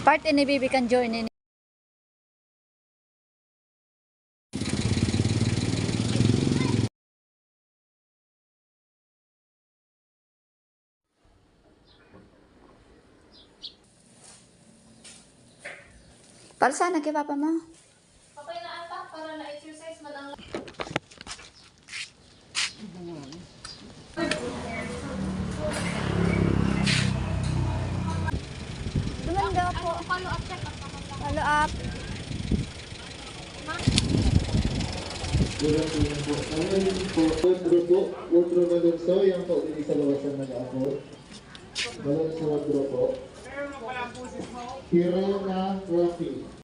Part ini bibi kan journey ni. Para sana kay papa mo? Tumanda po. Follow up check up. Follow up. Good afternoon po. Ngayon po, Wodro po, Wodro Malunso, yan po din sa lawasan nag-ako. Malunso Wodro po. Hero na Rafi.